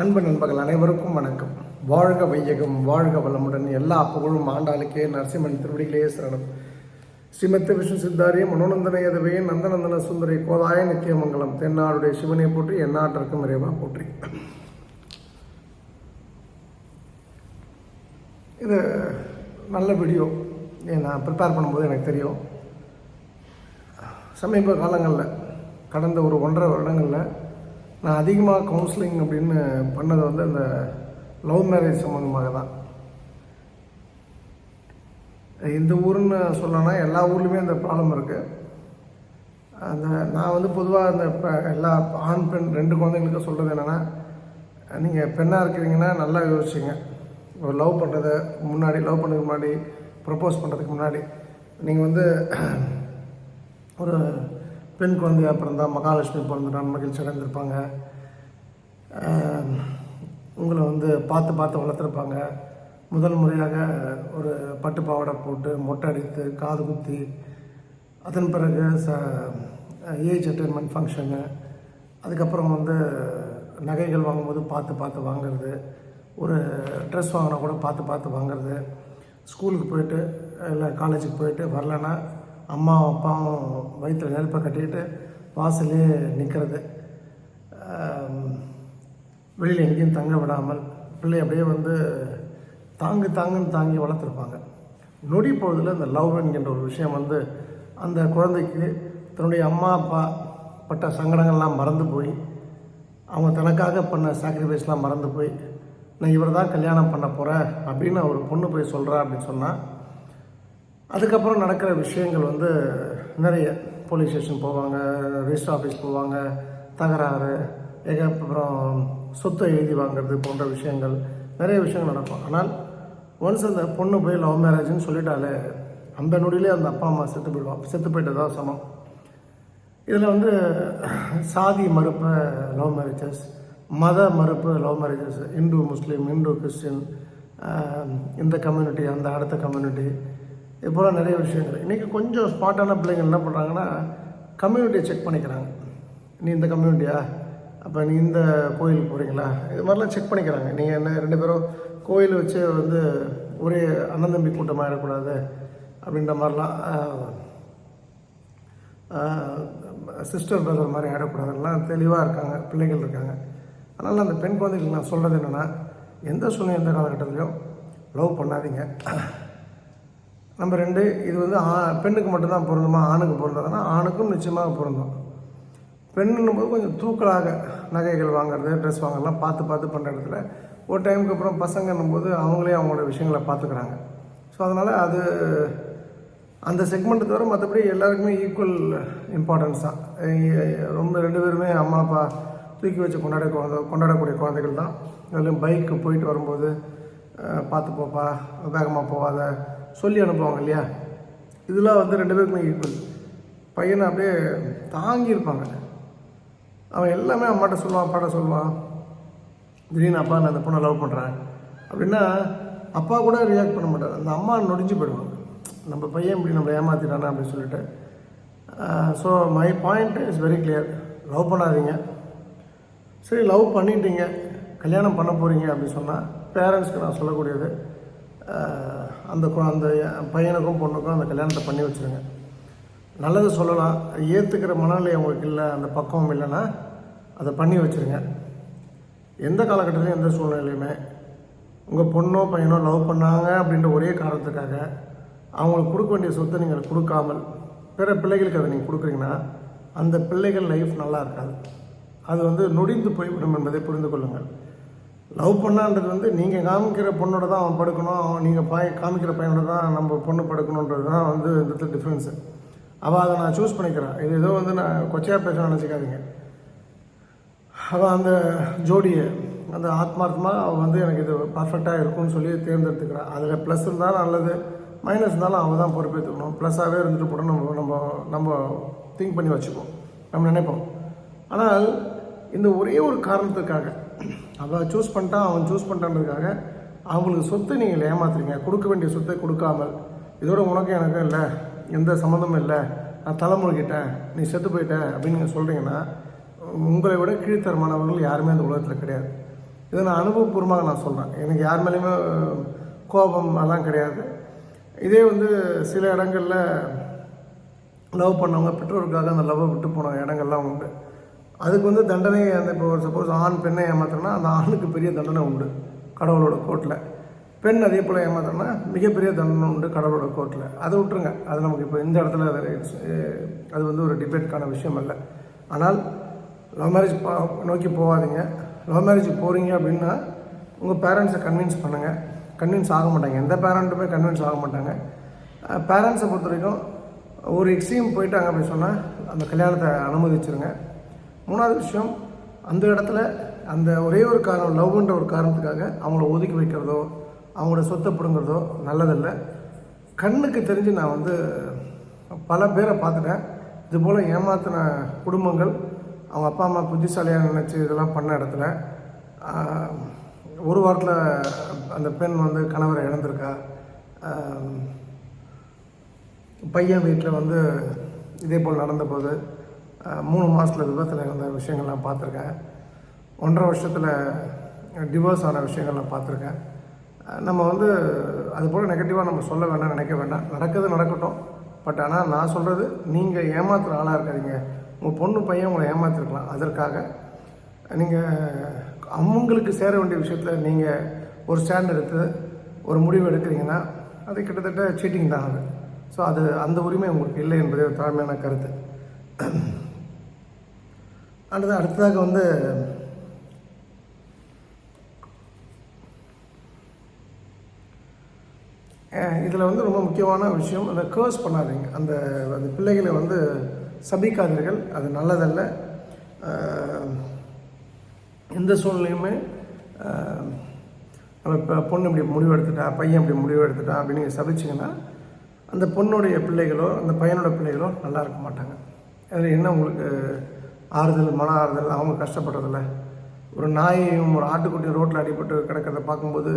அன்பு நண்பர்கள் அனைவருக்கும் வணக்கம். வாழ்க வையகம் வாழ்க வளமுடன். எல்லா புகழும் ஆண்டாளுக்கே நரசிம்மன் திருவடிகளே சரணம். ஸ்ரீமத்த விஷ்ணு சித்தாரிய மனோநந்தனயதவே நந்தநந்தன சுந்தரி கோதாய நித்தியமங்கலம். தென்னாடுடைய சிவனை போற்றி எந்நாட்டிற்கும் இறைவா போற்றி. இது நல்ல வீடியோ நான் ப்ரிப்பேர் பண்ணும்போது எனக்கு தெரியும். சமீப காலங்களில் கடந்த ஒரு ஒன்றரை வருடங்களில் நான் அதிகமாக கவுன்சிலிங் அப்படின்னு பண்ணது வந்து அந்த லவ் மேரேஜ் சம்மந்தமாக தான் இந்த ஊருன்னு சொல்லணும்னா எல்லா ஊர்லேயுமே அந்த ப்ராப்ளம் இருக்குது அந்த நான் வந்து பொதுவாக அந்த இப்போ எல்லா ஆண் பெண் ரெண்டு குழந்தைங்களுக்கும் சொல்கிறது என்னென்னா நீங்கள் பெண்ணாக இருக்கிறீங்கன்னா நல்லா யோசிச்சுங்க. ஒரு லவ் பண்ணுறது முன்னாடி லவ் பண்ணுறதுக்கு முன்னாடி ப்ரப்போஸ் பண்ணுறதுக்கு முன்னாடி நீங்கள் வந்து ஒரு பெண் குழந்தையாக பிறந்தால் மகாலட்சுமி பிறந்துட்டான் மகிழ்ச்சி அடைந்திருப்பாங்க உங்களை வந்து பார்த்து பார்த்து வளர்த்துருப்பாங்க. முதல் முறையாக ஒரு பட்டு பாவாடை போட்டு மொட்டை அடித்து காது குத்தி அதன் பிறகு ச ஏஜ் அட்டைன்மெண்ட் ஃபங்க்ஷனு அதுக்கப்புறம் வந்து நகைகள் வாங்கும்போது பார்த்து பார்த்து வாங்குறது ஒரு ட்ரெஸ் வாங்கினா கூட பார்த்து பார்த்து வாங்குறது. ஸ்கூலுக்கு போயிட்டு இல்லை காலேஜுக்கு போயிட்டு வரலன்னா அம்மாவும் அப்பாவும் வயிற்றில் நெருப்பை கட்டிக்கிட்டு வாசல்லே நிற்கிறது வெளியில் எங்கேயும் தங்க விடாமல் பிள்ளை அப்படியே வந்து தாங்கு தாங்குன்னு தாங்கி வளர்த்துருப்பாங்க. நொடி பொழுதில் இந்த லவ் என்கின்ற ஒரு விஷயம் வந்து அந்த குழந்தைக்கு தன்னுடைய அம்மா அப்பா பட்ட சங்கடங்கள்லாம் மறந்து போய் அவங்க தனக்காக பண்ண சாக்ரிஃபைஸ்லாம் மறந்து போய் நான் இவர் தான் கல்யாணம் பண்ண போகிறேன் அப்படின்னு ஒரு பொண்ணு போய் சொல்கிறா அப்படின்னு சொன்னால் அதுக்கப்புறம் நடக்கிற விஷயங்கள் வந்து நிறைய. போலீஸ் ஸ்டேஷன் போவாங்க ரிஜிஸ்டர் ஆஃபீஸ் போவாங்க தகராறு அப்புறம் சொத்தை எழுதி வாங்குறது போன்ற விஷயங்கள் நிறைய விஷயங்கள் நடக்கும். ஆனால் ஒன்ஸ் அந்த பொண்ணு போய் லவ் மேரேஜ்னு சொல்லிட்டாலே அந்த நொடியிலே அந்த அப்பா அம்மா செத்து போயிடுவான் செத்து போயிட்டதா சமம். இதில் வந்து சாதி மறுப்பு லவ் மேரேஜஸ் மத மறுப்பு love marriages Hindu Muslim Hindu Christian இந்த கம்யூனிட்டி அந்த அடுத்த கம்யூனிட்டி இது போல் நிறைய விஷயங்கள். இன்றைக்கி கொஞ்சம் ஸ்மார்ட்டான பிள்ளைங்க என்ன பண்ணுறாங்கன்னா கம்யூனிட்டியை செக் பண்ணிக்கிறாங்க. நீ இந்த கம்யூனிட்டியா அப்போ நீ இந்த கோயிலுக்கு போகிறீங்களா இது மாதிரிலாம் செக் பண்ணிக்கிறாங்க. நீங்கள் என்ன ரெண்டு பேரும் கோயில் வச்சு வந்து ஒரே அண்ணன் தம்பி கூட்டமாக இருக்கக்கூடாது அப்படின்ற மாதிரிலாம் சிஸ்டர் பிரதர் மாதிரி ஆடக்கூடாதுலாம் தெளிவாக இருக்காங்க பிள்ளைகள் இருக்காங்க. அதனால் அந்த பெண் குழந்தைகளுக்கு நான் சொல்கிறது என்னென்னா எந்த சூழ்நிலை எந்த காலகட்டத்திலையும் லவ் பண்ணாதீங்க. நம்பர் ரெண்டு இது வந்து ஆ பெண்ணுக்கு மட்டும்தான் பொருந்துமா? ஆணுக்கு பொருந்தாதுன்னா ஆணுக்கும் நிச்சயமாக பொருந்தும். பெண்ணுன்னும் போது கொஞ்சம் தூக்கலாக நகைகள் வாங்குறது ட்ரெஸ் வாங்குறதுலாம் பார்த்து பார்த்து பண்ணுற இடத்துல ஒரு டைமுக்கு அப்புறம் பசங்கன்னும் போது அவங்களே அவங்களோட விஷயங்களை பார்த்துக்கிறாங்க. ஸோ அதனால் அது அந்த செக்மெண்ட்டை தவிர மற்றபடி எல்லாருக்குமே ஈக்குவல் இம்பார்ட்டன்ஸ் தான். ரொம்ப ரெண்டு பேருமே அம்மா அப்பா தூக்கி வச்சு கொண்டாட குழந்தை கொண்டாடக்கூடிய குழந்தைகள் தான். அதுலேயும் பைக்கு போயிட்டு வரும்போது பார்த்து போப்பா வேகமாக போகாத சொல்லி அனுப்புவாங்க இல்லையா? இதெல்லாம் வந்து ரெண்டு பேருக்குமே ஈக்குவல் பையனை அப்படியே தாங்கியிருப்பாங்க. அவன் எல்லாமே அம்மாட்ட சொல்லுவான் அப்பாட்ட சொல்லுவான். திடீர்னு அப்பா நான் அந்த பொண்ணை லவ் பண்ணுறேன் அப்படின்னா அப்பா கூட ரியாக்ட் பண்ண மாட்டார். அந்த அம்மா நொடிஞ்சு போயிடுவாங்க. நம்ம பையன் இப்படி நம்ம ஏமாத்திட்டானா அப்படின்னு சொல்லிட்டு. So my point is very clear love பண்ணாதீங்க. சரி லவ் பண்ணிட்டீங்க. கல்யாணம் பண்ண போகிறீங்க அப்படின்னு சொன்னால் பேரண்ட்ஸ்க்கு நான் சொல்லக்கூடியது. அந்த கு- அந்த பையனுக்கும் பொண்ணுக்கும் அந்த கல்யாணத்தை பண்ணி வச்சுருங்க. நல்லது சொல்லலாம். ஏற்றுக்கிற மனநிலை அவங்களுக்கு இல்லை அந்த பக்குவம் இல்லைன்னா அதை பண்ணி வச்சுருங்க. எந்த காலகட்டத்திலையும் எந்த சூழ்நிலையுமே உங்கள் பொண்ணோ பையனோ லவ் பண்ணாங்க அப்படின்ற ஒரே காரணத்துக்காக அவங்களுக்கு கொடுக்க வேண்டிய சொத்தை நீங்கள் கொடுக்காமல் பிற பிள்ளைகளுக்கு அதை நீங்கள் கொடுக்குறீங்கன்னா அந்த பிள்ளைகள் லைஃப் நல்லா இருக்காது. அது வந்து நொடிந்து போய்விடும் என்பதை புரிந்து கொள்ளுங்கள். லவ் பண்ணான்றது வந்து நீங்கள் காமிக்கிற பொண்ணோட தான் அவன் படுக்கணும். அவன் நீங்கள் பாய் காமிக்கிற பையனோட தான் நம்ம பொண்ணு படுக்கணுன்றது தான் வந்து இந்த டிஃப்ரென்ஸு அவள் அதை நான் சூஸ் பண்ணிக்கிறேன் இது ஏதோ வந்து நான் கொச்சையாக பேச நினச்சிக்காதீங்க. அவள் அந்த ஜோடியை அந்த ஆத்மார்த்தமாக அவள் வந்து எனக்கு இது பர்ஃபெக்டாக இருக்கும்னு சொல்லி தேர்ந்தெடுத்துக்கிறான் அதில் ப்ளஸ் இருந்தாலும் நல்லது மைனஸ் இருந்தாலும் அவள் தான் பொறுப்பேற்றுக்கணும் ப்ளஸ்ஸாகவே இருந்துட்டு போட நம்ம நம்ம நம்ம திங்க் பண்ணி வச்சுப்போம். நம்ம நினைப்போம். ஆனால் இந்த ஒரே ஒரு காரணத்துக்காக அவள் சூஸ் பண்ணிட்டா அவன் சூஸ் பண்ணிட்டான்றதுக்காக அவங்களுக்கு சொத்தை நீங்கள் ஏமாத்துறீங்க. கொடுக்க வேண்டிய சொத்தை கொடுக்காமல் இதோட உனக்கும் எனக்கும் இல்லை. எந்த சம்மந்தமும் இல்லை. நான் தலைமுழுகிட்டேன் நீ செத்து போயிட்ட அப்படின்னு நீங்கள் சொல்கிறீங்கன்னா உங்களை விட கீழ்த்தரமானவர்கள் யாருமே அந்த உலகத்தில் கிடையாது. இதை நான் அனுபவபூர்வமாக நான் சொல்கிறேன் எனக்கு யார் மேலேயுமே கோபம் அதெல்லாம் கிடையாது. இதே வந்து சில இடங்களில் லவ் பண்ணவங்க பெற்றோருக்காக அந்த லவ்வை விட்டு போன இடங்கள்லாம் உண்டு. அதுக்கு வந்து தண்டனை அந்த இப்போ சப்போஸ் ஆண் பெண்ணை ஏமாத்துறனா அந்த ஆணுக்கு பெரிய தண்டனை உண்டு கடவுளோட கோர்ட்டில் பெண் அதே போல் ஏமாத்துறனா மிகப்பெரிய தண்டனை உண்டு கடவுளோட கோர்ட்டில் அதை விட்டுருங்க. அது நமக்கு இப்போ இந்த இடத்துல அது அது வந்து ஒரு டிபேட்கான விஷயம் அல்ல. ஆனால் லவ் மேரேஜ் நோக்கி போகாதீங்க. லவ் மேரேஜ் போகிறீங்க அப்படின்னா உங்கள் பேரண்ட்ஸை கன்வின்ஸ் பண்ணுங்கள் கன்வின்ஸ் ஆக மாட்டாங்க. எந்த பேரண்ட்டுமே கன்வின்ஸ் ஆக மாட்டாங்க. பேரண்ட்ஸை பொறுத்த வரைக்கும் ஒரு எக்ஸ்ட்ரீம் போயிட்டாங்க அப்படின்னு சொன்னால் அந்த கல்யாணத்தை அனுமதிச்சிருங்க. மூணாவது விஷயம் அந்த இடத்துல அந்த ஒரே ஒரு காரணம் லவ்ன்ற ஒரு காரணத்துக்காக அவங்கள ஒதுக்கி வைக்கிறதோ அவங்களோட சொத்தை பிடுங்கிறதோ நல்லதில்லை. கண்ணுக்கு தெரிஞ்சு நான் வந்து பல பேரை பார்த்துட்டேன். இது போல் ஏமாத்தின குடும்பங்கள் அவங்க அப்பா அம்மா புத்திசாலியாக நினச்சி இதெல்லாம் பண்ண இடத்துல ஒரு வாரத்தில் அந்த பெண் வந்து கணவரை இழந்திருக்கா. பையன் வீட்டில் வந்து இதே போல் நடந்த போது மூணு மாதத்தில் விபத்தில் இருந்த விஷயங்கள்லாம் பார்த்துருக்கேன். ஒன்றரை வருஷத்தில் டிவோர்ஸ் ஆன விஷயங்கள்லாம் பார்த்துருக்கேன். நம்ம வந்து அது போல் நெகட்டிவாக நம்ம சொல்ல வேண்டாம் நினைக்க வேண்டாம் நடக்கிறது நடக்கட்டும். பட் ஆனால் நான் சொல்கிறது நீங்கள் ஏமாத்துகிற ஆளாக இருக்காதிங்க. உங்கள் பொண்ணு பையன் உங்களை ஏமாத்திருக்கலாம். அதற்காக நீங்கள் அவங்களுக்கு சேர வேண்டிய விஷயத்தில் நீங்கள் ஒரு ஸ்டாண்ட் எடுத்து ஒரு முடிவு எடுக்கிறீங்கன்னா அது கிட்டத்தட்ட சீட்டிங் தான் அது. ஸோ அது அந்த உரிமை உங்களுக்கு இல்லை என்பதே ஒரு தாழ்மையான கருத்து. அடுத்து அடுத்ததாக வந்து இதில் வந்து ரொம்ப முக்கியமான விஷயம் அந்த கேர்ஸ் பண்ணாதீங்க. அந்த அந்த பிள்ளைகளை வந்து சபிக்காதீர்கள். அது நல்லதல்ல. எந்த சூழ்நிலையுமே நம்ம இப்போ பொண்ணு இப்படி முடிவு எடுத்துட்டா பையன் இப்படி முடிவு எடுத்துட்டா அப்படின்னு நீங்கள் சபிச்சிங்கன்னா அந்த பொண்ணுடைய பிள்ளைகளோ அந்த பையனோட பிள்ளைகளோ நல்லா இருக்க மாட்டாங்க. அதில் என்ன உங்களுக்கு ஆறுதல் மன ஆறுதல் அவங்க கஷ்டப்படுறதில்ல ஒரு நாயையும் ஒரு ஆட்டுக்குட்டியும் ரோட்டில் அடிபட்டு கிடக்கிறத பார்க்கும்போது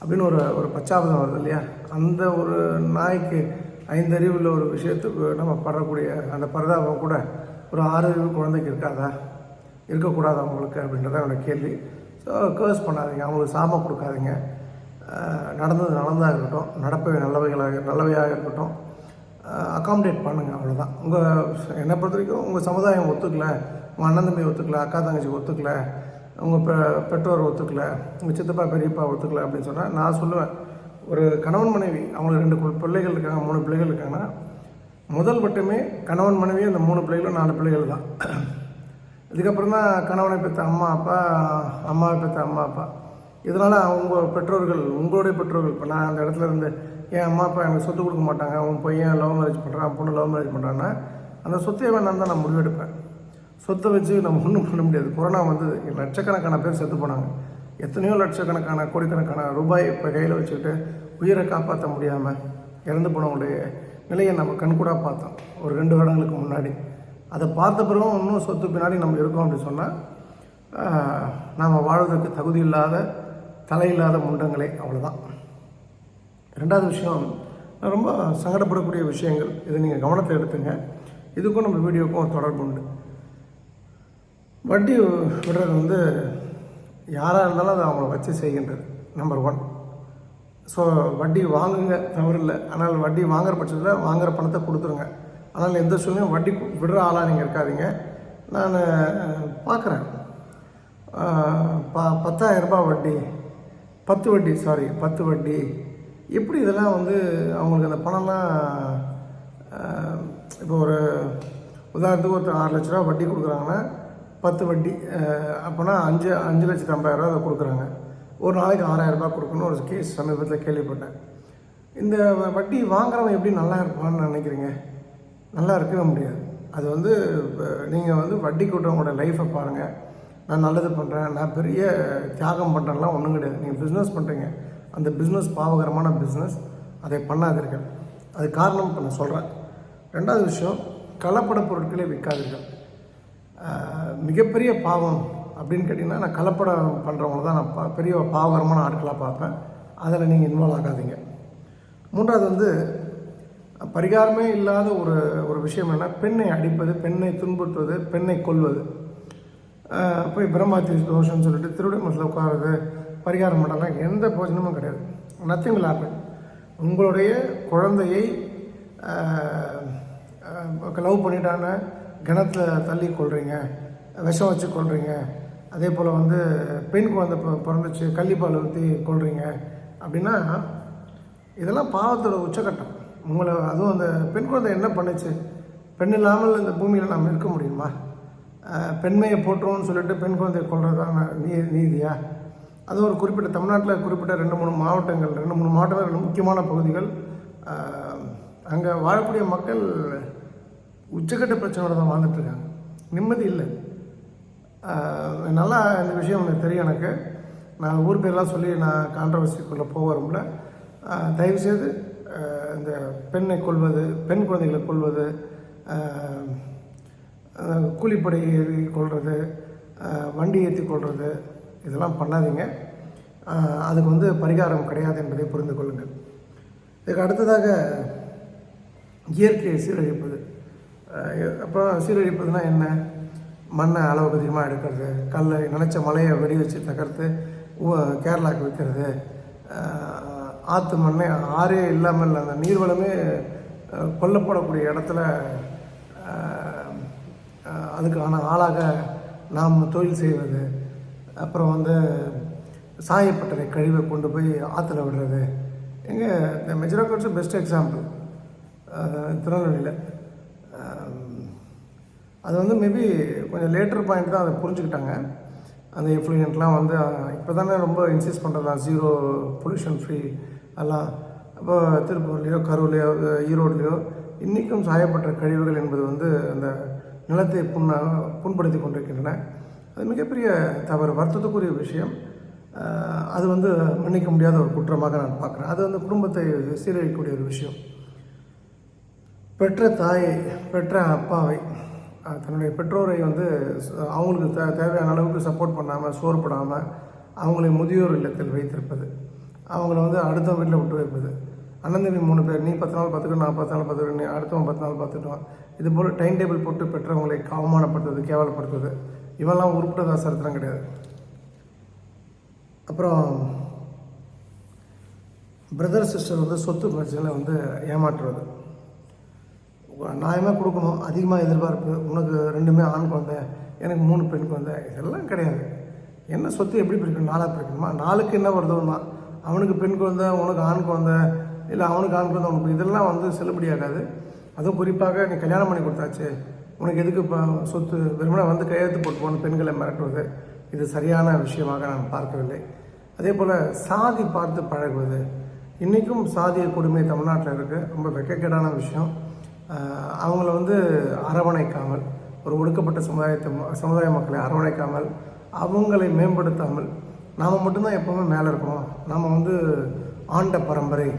அப்படின்னு ஒரு ஒரு பச்சாபதம் வருது இல்லையா? அந்த ஒரு நாய்க்கு ஐந்தறிவுள்ள ஒரு விஷயத்துக்கு நம்ம படக்கூடிய அந்த பரதாபம் கூட ஒரு ஆறறிவு குழந்தைக்கு இருக்காதா? இருக்கக்கூடாது அவங்களுக்கு அப்படின்றத என்னோட கேள்வி. ஸோ கேர்ஸ் பண்ணாதீங்க. அவங்களுக்கு சாம கொடுக்காதீங்க. நடந்தது நடந்தாக இருக்கட்டும். நடப்பவை நல்லவைகளாக நல்லவையாக இருக்கட்டும். அகாமடேட் பண்ணுங்கள் அவ்வளோதான் உங்கள் என்னை பொறுத்த வரைக்கும் உங்கள் சமுதாயம் ஒத்துக்கல உங்கள் அண்ணன் தம்பி ஒத்துக்கல அக்கா தங்கச்சி ஒத்துக்கல உங்கள் பெ பெற்றோர் ஒத்துக்கல உங்கள் சித்தப்பா பெரியப்பா ஒத்துக்கல அப்படின்னு சொன்னால் நான் சொல்லுவேன் ஒரு கணவன் மனைவி அவங்களுக்கு ரெண்டு கு- பிள்ளைகள் இருக்காங்க மூணு பிள்ளைகள் இருக்காங்கன்னா முதல் மட்டுமே கணவன் மனைவி அந்த மூணு பிள்ளைகளும் நாலு பிள்ளைகள் தான். இதுக்கப்புறம் தான் கணவனை பெற்ற அம்மா அப்பா அம்மாவை பெற்ற அம்மா அப்பா. இதனால் அவங்க பெற்றோர்கள் உங்களுடைய பெற்றோர்கள் இப்போ நான் அந்த இடத்துல இருந்து என் அம்மா அப்பா எனக்கு சொத்து கொடுக்க மாட்டாங்க அவன் பையன் லவ் மேரேஜ் பண்ணுறான் பொண்ணு லவ் மேரேஜ் பண்ணுறான்னா அந்த சொத்தை வேணாம் தான் நான் முடிவெடுப்பேன். சொத்தை வச்சு நம்ம ஒன்றும் பண்ண முடியாது. கொரோனா வந்து லட்சக்கணக்கான பேர் செத்து போனாங்க. எத்தனையோ லட்சக்கணக்கான கோடிக்கணக்கான ரூபாய் இப்போ கையில் வச்சுக்கிட்டு உயிரை காப்பாற்ற முடியாமல் இறந்து போனவங்களுடைய நிலையை நம்ம கண்கூடாக பார்த்தோம். ஒரு ரெண்டு வருடங்களுக்கு முன்னாடி. அதை பார்த்த பிறகும் இன்னும் சொத்து பின்னாடி நம்ம இருக்கோம் அப்படின்னு சொன்னால் நாம் வாழ்வதற்கு தகுதி இல்லாத தலையில்லாத முண்டங்களே அவ்வளோதான் ரெண்டாவது விஷயம் ரொம்ப சங்கடப்படக்கூடிய விஷயங்கள். இது நீங்கள் கவனத்தில் எடுத்துங்க. இதுக்கும் நம்ம வீடியோக்கும் தொடர்பு உண்டு. வட்டி விடுறது வந்து யாராக இருந்தாலும் அதை அவங்கள வச்சு செய்கின்றது நம்பர் ஒன் ஸோ வட்டி வாங்குங்க தவறில்லை. ஆனால் வட்டி வாங்குற பட்சத்தில் வாங்குற பணத்தை கொடுத்துருங்க. ஆனால் எந்த சூழ்நிலையும் வட்டி விடுற ஆளாக நீங்கள் இருக்காதீங்க. நான் பார்க்குறேன் ப பத்தாயிரம் ரூபாய் வட்டி பத்து வட்டி சாரி பத்து வட்டி எப்படி இதெல்லாம் வந்து அவங்களுக்கு அந்த பணம்லாம் இப்போ ஒரு உதாரணத்துக்கு ஒருத்தர் ஆறு லட்ச ரூபா வட்டி கொடுக்குறாங்கன்னா பத்து வட்டி அப்போனா அஞ்சு அஞ்சு லட்சத்து ஐம்பதாயிரரூவா அதை கொடுக்குறாங்க. ஒரு நாளைக்கு ஆறாயிரம் ரூபாய் கொடுக்கணும் ஒரு கேஸ் சமீபத்தில் கேள்விப்பட்டேன். இந்த வட்டி வாங்குறவன் எப்படி நல்லா இருப்பான்னு நினைக்கிறீங்க? நல்லா இருக்கவே முடியாது. அது வந்து நீங்கள் வந்து வட்டி கூட்டவங்களோட லைஃப்பை பாருங்கள் நான் நல்லது பண்ணுறேன் நான் பெரிய தியாகம் பண்ணுறேன்லாம் ஒன்றும் கிடையாது. நீங்கள் பிஸ்னஸ் பண்ணுறீங்க அந்த பிஸ்னஸ் பாவகரமான பிஸ்னஸ் அதை பண்ணாதீர்கள். அது காரணம் இப்போ நான் சொல்கிறேன் ரெண்டாவது விஷயம் கலப்பட பொருட்களை விற்காதீர்கள். மிகப்பெரிய பாவம் அப்படின்னு கேட்டிங்கன்னா நான் கலப்படம் பண்ணுறவங்கள தான் நான் பா பெரிய பாவகரமான ஆட்களாக பார்ப்பேன். அதில் நீங்கள் இன்வால்வ் ஆகாதீங்க. மூன்றாவது வந்து பரிகாரமே இல்லாத ஒரு ஒரு விஷயம் என்ன பெண்ணை அடிப்பது பெண்ணை துன்புறுத்துவது பெண்ணை கொல்வது. போய் பிரம்மாத்தி தோஷம்னு சொல்லிட்டு திருவிடை மனசில் உட்காருது பரிகாரம் பண்ணலாம். எந்த போஜனமும் கிடையாது. நத்திங் will உங்களுடைய குழந்தையை லவ் பண்ணிட்டான கிணத்தில் தள்ளி கொள்றீங்க விஷம் வச்சு கொள்றீங்க அதே போல் வந்து பெண் குழந்தை பிறந்துச்சு கள்ளிப்பால் ஊற்றி கொள்றீங்க அப்படின்னா இதெல்லாம் பாவத்தோட உச்சக்கட்டம் உங்களை அதுவும் அந்த பெண் குழந்தை என்ன பண்ணுச்சு? பெண் இல்லாமல் இந்த பூமியில் நாம் இருக்க முடியுமா? பெண்மையை போட்டுருவோம்னு சொல்லிட்டு பெண் குழந்தையை கொள்றதான நீ நீதியா? அதுவும் ஒரு குறிப்பிட்ட தமிழ்நாட்டில் குறிப்பிட்ட ரெண்டு மூணு மாவட்டங்கள் ரெண்டு மூணு மாவட்டங்கள் ரெண்டு முக்கியமான பகுதிகள். அங்கே வாழக்கூடிய மக்கள் உச்சக்கட்ட பிரச்சனையோட தான் வாழ்ந்துட்டு இருக்காங்க. நிம்மதி இல்லை. நல்லா இந்த விஷயம் எனக்கு தெரியும் எனக்கு. நான் ஊர் பேர்லாம் சொல்லி நான் கான்ட்ரவர்சிக்குள்ளே போக வரும்ல. தயவுசெய்து இந்த பெண்ணை கொள்வது பெண் குழந்தைகளை கொள்வது கூலிப்படை ஏறி கொள்வது வண்டி ஏற்றி கொள்வது இதெல்லாம் பண்ணாதீங்க. அதுக்கு வந்து பரிகாரம் கிடையாது என்பதை புரிந்து கொள்ளுங்கள். இதுக்கு அடுத்ததாக இயற்கையை சீரழிப்பது. அப்புறம் சீரழிப்பதுனா என்ன? மண்ணை அளவுக்கு அதிகமாக எடுக்கிறது கல்லை நினச்ச மலையை வெடி வச்சு தகர்த்து கேரளாவுக்கு விற்கிறது. ஆற்று மண்ணை ஆறே இல்லாமல் அந்த நீர்வளமே கொல்லப்படக்கூடிய இடத்துல அதுக்கான ஆளாக நாம் தொழில் செய்வது. அப்புறம் வந்து சாயப்பட்டறை கழிவை கொண்டு போய் ஆற்றுல விடுறது. எங்கே இந்த மெஜரா கோட்ஸ் பெஸ்ட் எக்ஸாம்பிள் திருநெல்வேலியில். அது வந்து மேபி கொஞ்சம் லேட்டர் பாயிண்ட் தான் அதை புரிஞ்சுக்கிட்டாங்க. அந்த எஃப்ளூயன்ட்லாம் வந்து இப்போ தானே ரொம்ப இன்சிஸ்ட் பண்ணுறதா ஜீரோ பொல்யூஷன் ஃப்ரீ எல்லாம். இப்போ திருப்பூர்லேயோ கரூர்லேயோ ஈரோட்லேயோ இன்றைக்கும் சாயப்பட்ட கழிவுகள் என்பது வந்து அந்த நிலத்தை புண்ண புண்படுத்தி கொண்டிருக்கின்றன. அது மிகப்பெரிய தவறு வருத்தத்துக்குரிய விஷயம். அது வந்து மன்னிக்க முடியாத ஒரு குற்றமாக நான் பார்க்குறேன். அது வந்து குடும்பத்தை சீரழிக்கக்கூடிய ஒரு விஷயம். பெற்ற தாயை பெற்ற அப்பாவை தன்னுடைய பெற்றோரை வந்து அவங்களுக்கு தே தேவையான அளவுக்கு சப்போர்ட் பண்ணாமல் சோர்படாமல் அவங்களை முதியோர் இல்லத்தில் வைத்திருப்பது. அவங்கள வந்து அடுத்த வீட்டில் விட்டு வைப்பது. அண்ணந்தம்பி மூணு பேர் நீ பத்து நாள் பார்த்துக்கணும் நான் பத்து நாள் பார்த்துக்கணும் நீ அடுத்தவன் பத்து நாள் பார்த்துட்டோம் இது போல் டைம் டேபிள் போட்டு பெற்றவங்களை அவமானப்படுத்துவது கேவலப்படுத்துவது. இவெல்லாம் உருப்பிட்டதா தாசரத்தெலாம் கிடையாது. அப்புறம் பிரதர் சிஸ்டர் வந்து சொத்து பிரச்சனையில் வந்து ஏமாற்றுறது. நியாயமாக கொடுக்கணும்? அதிகமாக எதிர்பார்ப்பு. உனக்கு ரெண்டுமே ஆண் குழந்தை எனக்கு மூணு பெண் குழந்தை இதெல்லாம் கிடையாது. என்ன சொத்து எப்படி பிரிக்கணும்? நாளாக பிரிக்கணுமா? நாளுக்கு என்ன வருதோன்னா அவனுக்கு பெண் குழந்தை உனக்கு ஆண் குழந்தை இல்லை அவனுக்கு ஆண் குழந்தை உனக்கு இதெல்லாம் வந்து செல்லுபடியாகாது. அதுவும் குறிப்பாக நீ கல்யாணம் பண்ணி கொடுத்தாச்சு. உனக்கு எதுக்கு இப்போ சொத்து வெறுமனே வந்து கையெழுத்து போட்டு போன பெண்களை மிரட்டுவது? இது சரியான விஷயமாக நான் பார்க்கவில்லை. அதே போல் சாதி பார்த்து பழகுவது. இன்றைக்கும் சாதிய கொடுமை தமிழ்நாட்டில் இருக்குது ரொம்ப வெக்கக்கேடான விஷயம். அவங்கள வந்து அரவணைக்காமல் ஒரு ஒடுக்கப்பட்ட சமுதாயத்தை ம- சமுதாய மக்களை அரவணைக்காமல் அவங்களை மேம்படுத்தாமல் நாம் மட்டும்தான் எப்போவுமே மேலே இருக்கணும். நாம் வந்து ஆண்ட பரம்பரை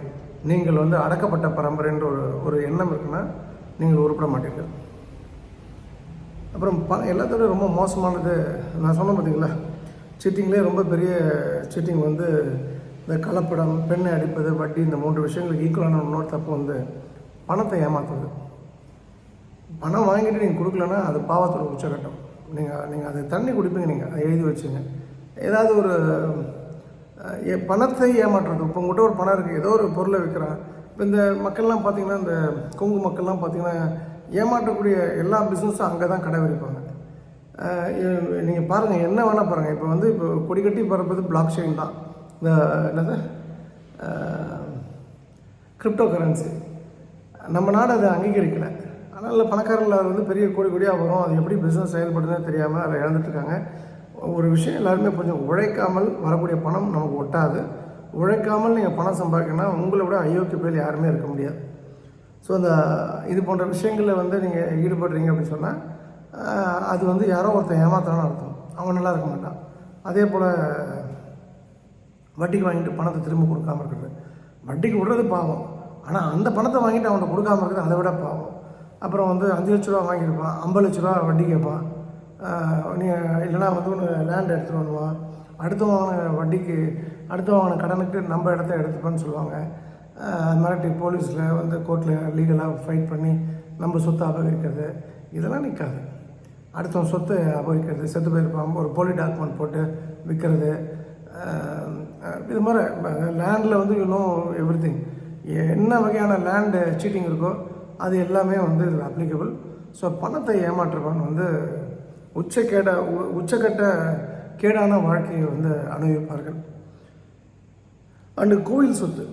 நீங்கள் வந்து அடக்கப்பட்ட பரம்பரைன்ற ஒரு ஒரு எண்ணம் இருக்குன்னா நீங்கள் உருப்பட மாட்டீர்கள். அப்புறம் ப எல்லாத்தோட ரொம்ப மோசமானது நான் சொன்னேன் பார்த்தீங்களா சீட்டிங்லேயே ரொம்ப பெரிய சீட்டிங் வந்து இந்த கலப்படம் பெண்ணை அடிப்பது வட்டி இந்த மூன்று விஷயங்களுக்கு ஈக்குவலான இன்னொரு தப்பு வந்து பணத்தை ஏமாத்துறது பணம் வாங்கிட்டு நீங்கள் கொடுக்கலன்னா அது பாவத்தோட உச்சகட்டம். நீங்கள் நீங்கள் அதை தண்ணி குடிப்பீங்க நீங்கள் அதை எழுதி வச்சுங்க. ஏதாவது ஒரு பணத்தை ஏமாற்றுறது. இப்போ உங்கள்கிட்ட ஒரு பணம் இருக்குது ஏதோ ஒரு பொருளை விற்கிறான் இப்போ இந்த மக்கள்லாம் பார்த்திங்கன்னா இந்த கொங்கு மக்கள்லாம் பார்த்தீங்கன்னா ஏமாற்றக்கூடிய எல்லா பிஸ்னஸும் அங்கே தான் கடை விரிப்பாங்க. நீங்கள் பாருங்கள் என்ன வேணால் பாருங்கள் இப்போ வந்து இப்போ கொடி கட்டி பறப்பது பிளாக் செயின் தான். இந்த என்னது? கிரிப்டோ கரன்சி நம்ம நாடு அதை அங்கீகரிக்கலை. அதனால் பணக்காரர்கள் அது வந்து பெரிய கோடி கோடியாக வரும். அது எப்படி பிஸ்னஸ் செயல்படுதுன்னு தெரியாமல் அதை இழந்துட்டுருக்காங்க. ஒரு விஷயம் எல்லாருமே கொஞ்சம் உழைக்காமல் வரக்கூடிய பணம் நமக்கு ஒட்டாது. உழைக்காமல் நீங்கள் பணம் சம்பாதிக்கணும்னா உங்களை விட அயோக்கிய பேர் யாருமே இருக்க முடியாது. ஸோ அந்த இது போன்ற விஷயங்களில் வந்து நீங்கள் ஈடுபடுறீங்க அப்படின்னு சொன்னால் அது வந்து யாரோ ஒருத்தன் ஏமாத்தான்னு அர்த்தம். அவன் நல்லா இருக்க மாட்டான். அதே போல் வட்டிக்கு வாங்கிட்டு பணத்தை திரும்ப கொடுக்காம இருக்கிறது. வட்டிக்கு விடுறது பாவம். ஆனால் அந்த பணத்தை வாங்கிட்டு அவன்கிட்ட கொடுக்காம இருக்கிறது அதை விட பாவம். அப்புறம் வந்து அஞ்சு லட்ச ரூபா வாங்கியிருப்பான் ஐம்பது லட்ச ரூபா வட்டி கேட்பான். நீ இல்லைனா வந்து ஒன்று லேண்ட் எடுத்துகிட்டு வருவான். அடுத்தவன் வாங்கின வட்டிக்கு அடுத்த வாங்கின கடனுக்கு நம்ம இடத்த எடுத்துப்பான்னு சொல்லுவாங்க. அது மிரட்டி போலீஸில் வந்து கோர்ட்டில் லீகலாக ஃபைட் பண்ணி நம்ம சொத்தை அபகரிக்கிறது இதெல்லாம் நிற்காது அடுத்தவன் சொத்தை அபகரிக்கிறது செத்து போயிருப்பான் ஒரு போலி டாக்குமெண்ட் போட்டு விற்கிறது இது மாதிரி லேண்டில் வந்து இன்னும் எவ்ரி திங் என்ன வகையான லேண்டு சீட்டிங் இருக்கோ அது எல்லாமே வந்து இதில் அப்ளிகபிள் ஸோ பணத்தை ஏமாற்றுவான் வந்து உச்சக்கேட உ- உச்சக்கட்ட கேடான வாழ்க்கையை வந்து அனுபவிப்பார்கள். அண்டு கோயில் சொத்து.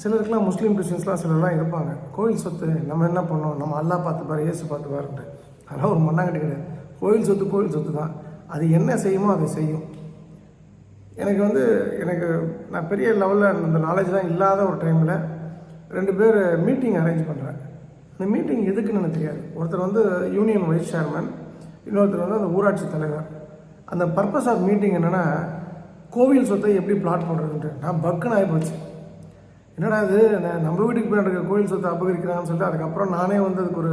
சிலருக்குலாம் முஸ்லீம் கிறிஸ்டின்ஸ்லாம் சிலர்லாம் இருப்பாங்க. கோயில் சொத்து நம்ம என்ன பண்ணோம்? நம்ம அல்லா பார்த்துப்பார் இயேசு பார்த்துப்பாருன்ட்டு அதெல்லாம் ஒரு மண்ணாங்கட்டி கிடையாது. கோயில் சொத்து கோயில் சொத்து தான். அது என்ன செய்யுமோ அதை செய்யும். எனக்கு வந்து எனக்கு நான் பெரிய லெவலில் அந்த நாலேஜ் தான் இல்லாத ஒரு டைமில் ரெண்டு பேர் மீட்டிங் அரேஞ்ச் பண்ணுறேன் அந்த மீட்டிங் எதுக்குன்னு எனக்கு தெரியாது. ஒருத்தர் வந்து யூனியன் வைஸ் சேர்மன் இன்னொருத்தர் வந்து அந்த ஊராட்சி தலைவர். அந்த பர்பஸ் ஆஃப் மீட்டிங் என்னென்னா கோவில் சொத்தை எப்படி பிளாட் பண்ணுறதுன்ட்டு நான் பக்குன்னு ஆகி போச்சு என்னடா இது? நம்ம வீட்டுக்கு போய் இருக்க கோயில் சொத்தை அபகரிக்கிறாங்கன்னு சொல்லிட்டு அதுக்கப்புறம் நானே வந்து அதுக்கு ஒரு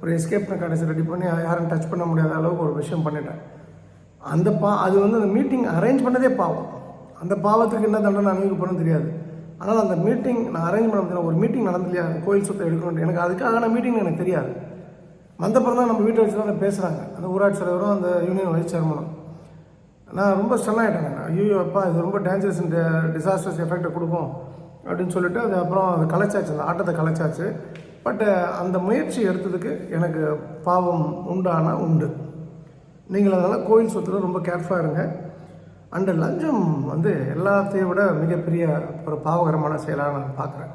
ஒரு எஸ்கேப் கடைசி ரெடி பண்ணி யாரும் டச் பண்ண முடியாத அளவுக்கு ஒரு விஷயம் பண்ணிட்டேன். அந்த பா அது வந்து அந்த மீட்டிங் அரேஞ்ச் பண்ணதே பாவம். அந்த பாவத்துக்கு என்ன தண்டனை அனுபவிக்கப்படும் தெரியாது. ஆனால் அந்த மீட்டிங் நான் அரேஞ்ச் பண்ண முடியல. ஒரு மீட்டிங் நடந்தலையா? கோயில் சொத்தை எடுக்கணும் எனக்கு அதுக்கான மீட்டிங் எனக்கு தெரியாது. வந்தப்பறம் தான் நம்ம வீட்டை வச்சு தான் பேசுகிறாங்க அந்த ஊராட்சி தலைவரும் அந்த யூனியன் வைஸ் சேர்மனும் நான் ரொம்ப ஸ்டன் ஆகிட்டேன் ஐயோ அப்பா இது ரொம்ப டேஞ்சரஸ் டிசாஸ்டர்ஸ் எஃபெக்டை கொடுக்கும். அப்படின்னு சொல்லிட்டு அது அப்புறம் அது கலைச்சாச்சு அந்த ஆட்டத்தை கலைச்சாச்சு. பட் அந்த முயற்சி எடுத்ததுக்கு எனக்கு பாவம் உண்டானா உண்டு. நீங்கள் அதனால் கோயில் சொத்தில் ரொம்ப கேர்ஃபுல்லாக இருங்க. அண்டு லஞ்சம் வந்து எல்லாத்தையும் விட மிகப்பெரிய ஒரு பாவகரமான செயலாக நான் பார்க்குறேன்.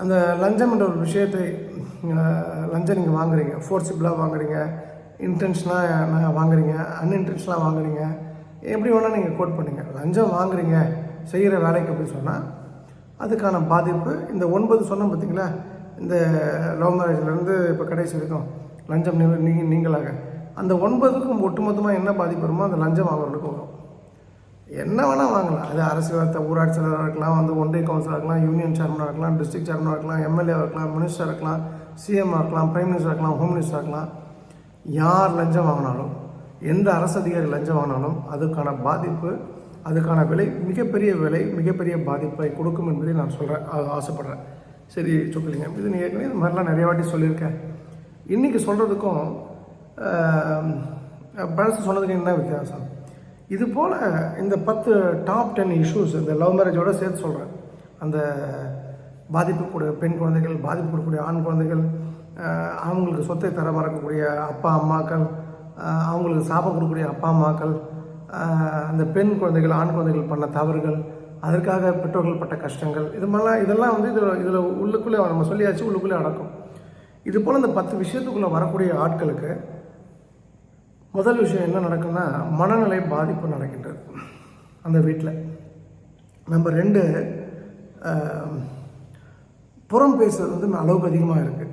அந்த லஞ்சம் என்ற ஒரு விஷயத்தை லஞ்சம் நீங்கள் வாங்குறீங்க. ஃபோர்ஸிபிளாக வாங்குறீங்க. இன்டென்ஷனாக வாங்குறீங்க. அன்இன்டென்ஷனாக வாங்குறீங்க. எப்படி வேணால் நீங்கள் கோட் பண்ணுங்கள் லஞ்சம் வாங்குறீங்க. செய்கிற வேலைக்கு அப்படின்னு சொன்னால் அதுக்கான பாதிப்பு இந்த ஒன்பது சொன்னோம் பார்த்தீங்களா இந்த லவ் மேரேஜ்லேருந்து இப்போ கடைசி வரைக்கும் லஞ்சம் நீ நீங்களாக அந்த ஒன்பதுக்கும் ஒட்டுமொத்தமாக என்ன பாதிப்பு வருமோ அந்த லஞ்சம் அவர்களுக்கு வரும். என்ன வேணால் வாங்கலாம். அது அரசியல் ஊராட்சி தலைவராக இருக்கலாம் வந்து ஒன்றிய கவுன்சிலராக இருக்கலாம் யூனியன் சேர்மனாக இருக்கலாம் டிஸ்ட்ரிக்ட் சேர்மனாக இருக்கலாம் எம்எல்ஏ இருக்கலாம் மினிஸ்டராக இருக்கலாம் சிஎம் இருக்கலாம் பிரைம் மினிஸ்டர் இருக்கலாம் ஹோம் மினிஸ்டராக இருக்கலாம். யார் லஞ்சம் வாங்கினாலும் எந்த அரசு அதிகாரி லஞ்சம் வாங்கினாலும் அதுக்கான பாதிப்பு அதுக்கான விலை மிகப்பெரிய விலை மிகப்பெரிய பாதிப்பை கொடுக்கும் என்பதை நான் சொல்கிறேன் ஆசைப்பட்றேன். சரி சொல்லுங்க இது நீ ஏற்கனவே இந்த மாதிரிலாம் நிறைய வாட்டி சொல்லியிருக்கேன் இன்றைக்கி சொல்கிறதுக்கும் பழசு சொன்னதுக்கு என்ன வித்தியாசம்? இது போல் இந்த பத்து டாப் டென் இஷ்யூஸ் இந்த லவ் மேரேஜோட சேர்த்து சொல்கிறேன் அந்த பாதிப்பு கூட பெண் குழந்தைகள் பாதிப்பு கொடுக்கக்கூடிய ஆண் குழந்தைகள் அவங்களுக்கு சொத்தை தர மறக்கக்கூடிய அப்பா அம்மாக்கள் அவங்களுக்கு சாபம் கொடுக்கக்கூடிய அப்பா அம்மாக்கள் அந்த பெண் குழந்தைகள் ஆண் குழந்தைகள் பண்ண தவறுகள் அதற்காக பெற்றோர்கள் பட்ட கஷ்டங்கள் இது மாதிரிலாம் இதெல்லாம் வந்து இதில் இதில் உள்ளுக்குள்ளே நம்ம சொல்லியாச்சு உள்ளுக்குள்ளே அடக்கும் இது போல் இந்த பத்து விஷயத்துக்குள்ளே வரக்கூடிய ஆட்களுக்கு முதல் விஷயம் என்ன நடக்கும்னா மனநிலை பாதிப்பு நடக்கின்றது. அந்த வீட்டில் நம்பர் ரெண்டு புறம் பேசுறது வந்து அளவுக்கு அதிகமாக இருக்குது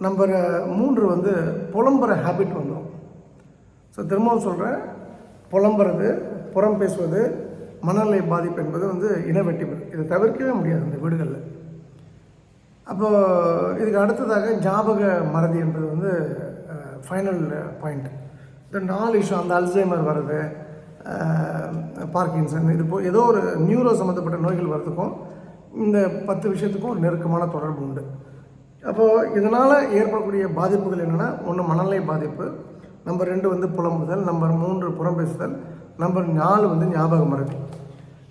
நம்பர் மூன்று வந்து புலம்புற ஹேபிட் வந்துடும் ஸோ திரும்பவும் சொல்கிறேன் புலம்புறது புறம் பேசுவது மனநிலை பாதிப்பு என்பது வந்து இனவெட்டிப்பு இதை தவிர்க்கவே முடியாது இந்த வீடுகளில். அப்போது இதுக்கு அடுத்ததாக ஞாபக மறதி என்பது வந்து ஃபைனல் பாயிண்ட் இந்த நாலு இஷ்யூ அந்த அல்சைமர் வர்றது பார்க்கின்சன் இது போ ஏதோ ஒரு நியூரோ சம்மந்தப்பட்ட நோய்கள் வர்றதுக்கும் இந்த பத்து விஷயத்துக்கும் ஒரு நெருக்கமான தொடர்பு உண்டு. அப்போது இதனால் ஏற்படக்கூடிய பாதிப்புகள் என்னென்னா ஒன்று மனநிலை பாதிப்பு நம்பர் ரெண்டு வந்து புலம்புதல் நம்பர் மூன்று புறம் பேசுதல் நம்பர் நாலு வந்து ஞாபக மறதி.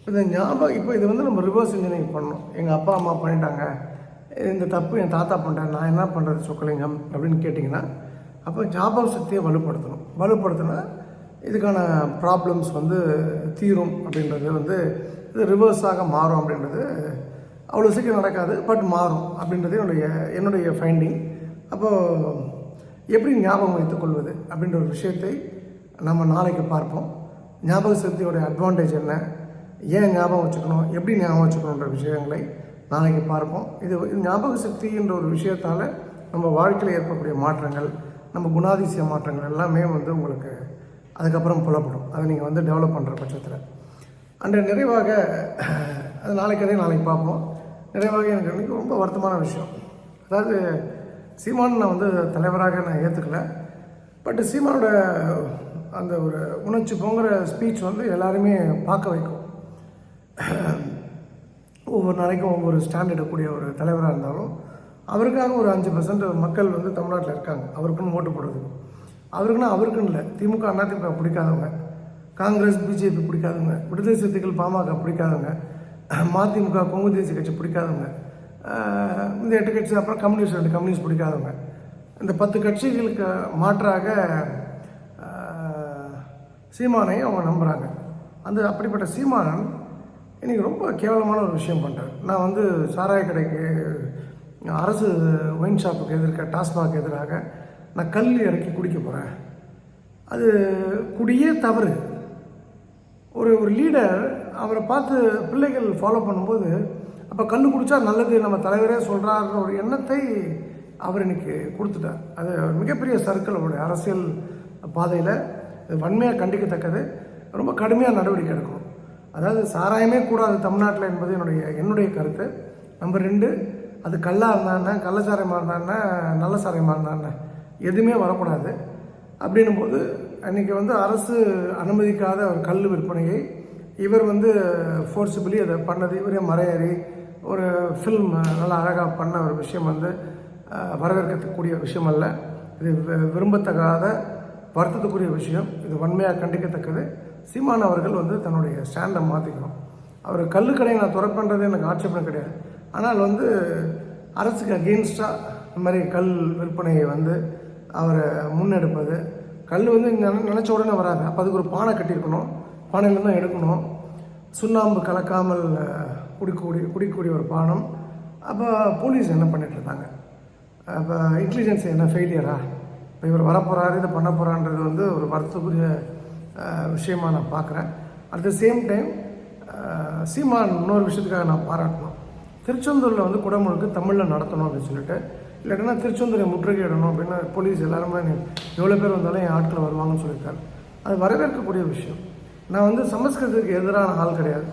இந்த ஞாபகம் இப்போ இது வந்து நம்ம ரிவர்ஸ் இன்ஜினியரிங் பண்ணணும். எங்கள் அப்பா அம்மா பண்ணிட்டாங்க. இந்த தப்பு என் தாத்தா பண்ணிட்டேன் நான் என்ன பண்ணுறது சொக்கலிங்கம் அப்படின்னு கேட்டிங்கன்னா அப்போ ஞாபக சக்தியை வலுப்படுத்தணும். வலுப்படுத்தினா இதுக்கான ப்ராப்ளம்ஸ் வந்து தீரும் அப்படின்றது வந்து இது ரிவர்ஸாக மாறும் அப்படின்றது அவ்வளோ சீக்கிரம் நடக்காது பட் மாறும் அப்படின்றது என்னுடைய என்னுடைய ஃபைண்டிங் அப்போது எப்படி ஞாபகம் வைத்துக்கொள்வது அப்படின்ற ஒரு விஷயத்தை நம்ம நாளைக்கு பார்ப்போம். ஞாபக சக்தியோட அட்வான்டேஜ் என்ன? ஏன் ஞாபகம் வச்சுக்கணும்? எப்படி ஞாபகம் வச்சுக்கணுன்ற விஷயங்களை நாளைக்கு பார்ப்போம். இது இது ஞாபக சக்தின்ற ஒரு விஷயத்தால் நம்ம வாழ்க்கையில் ஏற்படக்கூடிய மாற்றங்கள் நம்ம குணாதிசய மாற்றங்கள் எல்லாமே வந்து உங்களுக்கு அதுக்கப்புறம் புலப்படும். அதை நீங்கள் வந்து டெவலப் பண்ணுற பட்சத்தில். அன்று நிறைவாக அது நாளைக்கு அதே நாளைக்கு பார்ப்போம். நிறைவாக எனக்கு இன்றைக்கி ரொம்ப வருத்தமான விஷயம். அதாவது சீமான் நான் வந்து தலைவராக நான் ஏற்றுக்கலை பட் சீமானோட அந்த ஒரு உணர்ச்சி பொங்குற ஸ்பீச் வந்து எல்லாருமே பார்க்க வைக்கும். ஒவ்வொரு நாளைக்கும் ஒவ்வொரு ஸ்டாண்ட் எடுக்கக்கூடிய ஒரு தலைவராக இருந்தாலும் அவருக்காக ஒரு அஞ்சு பர்சன்ட் மக்கள் வந்து தமிழ்நாட்டில் இருக்காங்க. அவருக்குன்னு ஓட்டு போடுறது. அவருக்குன்னா அவருக்குன்னு இல்லை. திமுக அதிமுக பிடிக்காதவங்க. காங்கிரஸ் பிஜேபி பிடிக்காதவங்க. விடுதலை சிறுத்தைகள் பாமக பிடிக்காதவங்க. மதிமுக கொங்கு தேசிய கட்சி பிடிக்காதவங்க. இந்த எட்டு கட்சி அப்புறம் கம்யூனிஸ்ட் ரெண்டு கம்யூனிஸ்ட் பிடிக்காதவங்க. இந்த பத்து கட்சிகளுக்கு மாற்றாக சீமானை அவங்க நம்புகிறாங்க அந்த அப்படிப்பட்ட சீமானன் இன்றைக்கி ரொம்ப கேவலமான ஒரு விஷயம் பண்ணுறேன் நான் வந்து சாராய கடைக்கு அரசு ஒயின் ஷாப்புக்கு எதிர்க்க டாஸ்மாக் எதிராக நான் கல் இறக்கி குடிக்க போகிறேன் அது குடியே தவறு. ஒரு ஒரு லீடர் அவரை பார்த்து பிள்ளைகள் ஃபாலோ பண்ணும்போது அப்போ கல் குடித்தா நல்லது நம்ம தலைவரே சொல்கிறாருன்ற ஒரு எண்ணத்தை அவர் இன்னைக்கு கொடுத்துட்டார். அது மிகப்பெரிய சர்க்கிள் அவருடைய அரசியல் பாதையில் வன்மையாக கண்டிக்கத்தக்கது. ரொம்ப கடுமையாக நடவடிக்கை எடுக்கணும் அதாவது சாராயமே கூடாது தமிழ்நாட்டில் என்பது என்னுடைய என்னுடைய கருத்து. நம்பர் ரெண்டு அது கல்லாக இருந்தான்னா கள்ளச்சாராயமாக இருந்தான்னா நல்ல சாராயமாக இருந்தான்னா எதுவுமே வரக்கூடாது. அப்படின்னும் போது அன்றைக்கி வந்து அரசு அனுமதிக்காத ஒரு கல் விற்பனையை இவர் வந்து ஃபோர்ஸிபிளி அதை பண்ணது. இவரே மறையறி ஒரு ஃபில்ம் நல்லா அழகாக பண்ண ஒரு விஷயம் வந்து வரவேற்கக்கூடிய விஷயம் அல்ல. இது வி- விரும்பத்தகாத வருத்தத்துக்குரிய விஷயம். இது வன்மையாக கண்டிக்கத்தக்கது. சீமான் அவர்கள் வந்து தன்னுடைய ஸ்டாண்டை மாற்றிக்கணும் அவர் கல்லுக்கடையை நான் துறப்பன்றது எனக்கு ஆட்சேபம் கிடையாது. ஆனால் வந்து அரசுக்கு அகெயின்ஸ்டாக இந்த மாதிரி கல் விற்பனையை வந்து அவரை முன்னெடுப்பது. கல் வந்து இங்கே நினச்ச உடனே வராது. அப்போ அதுக்கு ஒரு பானை கட்டியிருக்கணும். பானையிலேருந்து தான் எடுக்கணும். சுண்ணாம்பு கலக்காமல் குடிக்கக்கூடிய குடிக்கக்கூடிய ஒரு பானம். அப்போ போலீஸ் என்ன பண்ணிகிட்டு இருந்தாங்க? இப்போ இன்டெலிஜென்ஸ் என்ன ஃபெயிலியரா இப்போ இவர் வரப்போகிறாரு இதை பண்ண போகிறான்றது வந்து ஒரு வருத்தத்துக்குரிய விஷயமாக நான் பார்க்குறேன் at the same time Seeman இன்னொரு விஷயத்துக்காக நான் பாராட்டணும். திருச்செந்தூரில் வந்து குடமுழுக்கு தமிழில் நடத்தணும் அப்படின்னு சொல்லிட்டு இல்லைன்னா திருச்செந்தூரை முற்றுகையிடணும் அப்படின்னு போலீஸ் எல்லாருமே எவ்வளோ பேர் வந்தாலும் என் ஆட்கள் வருவாங்கன்னு சொல்லியிருக்காரு. அது வரவேற்கக்கூடிய விஷயம். நான் வந்து சமஸ்கிருதத்துக்கு எதிரான ஆள் கிடையாது.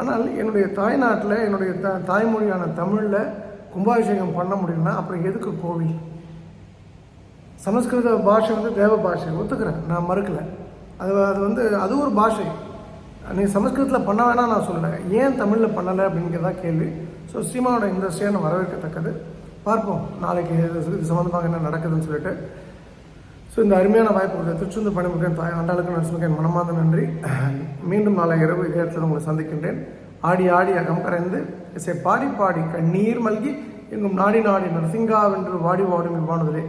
ஆனால் என்னுடைய தாய்நாட்டில் என்னுடைய த தாய்மொழியான தமிழில் கும்பாபிஷேகம் பண்ண முடியும்னா அப்புறம் எதுக்கு கோவில்? சமஸ்கிருத பாஷை வந்து தேவ பாஷை ஒத்துக்கிறேன். நான் மறுக்கலை. அது அது வந்து அது ஒரு பாஷை. நீ சமஸ்கிருதத்தில் பண்ண வேணாம் நான் சொல்லலை. ஏன் தமிழில் பண்ணலை அப்படிங்கிறதா கேள்வி. ஸோ சீமானோட இந்த ஸ்டேனை வரவேற்கத்தக்கது. பார்ப்போம். நாளைக்கு இது சம்மந்தமாக என்ன நடக்குதுன்னு சொல்லிட்டு. ஸோ இந்த அருமையான வாய்ப்பு கொடுத்த திருச்செந்தூர் பணிமுகன் தாய் ஆண்டாளுக்கு நரசிமுகன் மனமார்ந்த நன்றி. மீண்டும் நாளை இரவு இதே இடத்துல உங்களை சந்திக்கின்றேன். ஆடி ஆடி அகம் கரைந்து இசை பாடி பாடி கண்ணீர் மல்கி எங்கும் நாடி நாடி நரசிங்காவென்று வாடி வாடும் இவ்வாணுதலே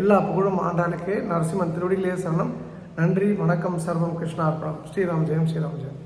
எல்லா புகழும் ஆண்டாளுக்கே நரசிம்மன் திருவடியிலே சரணம். நன்றி வணக்கம் சர்வம் கிருஷ்ணார்ப்பணம் ஸ்ரீராம் ஜெயம் ஸ்ரீராம் ஜெயம்.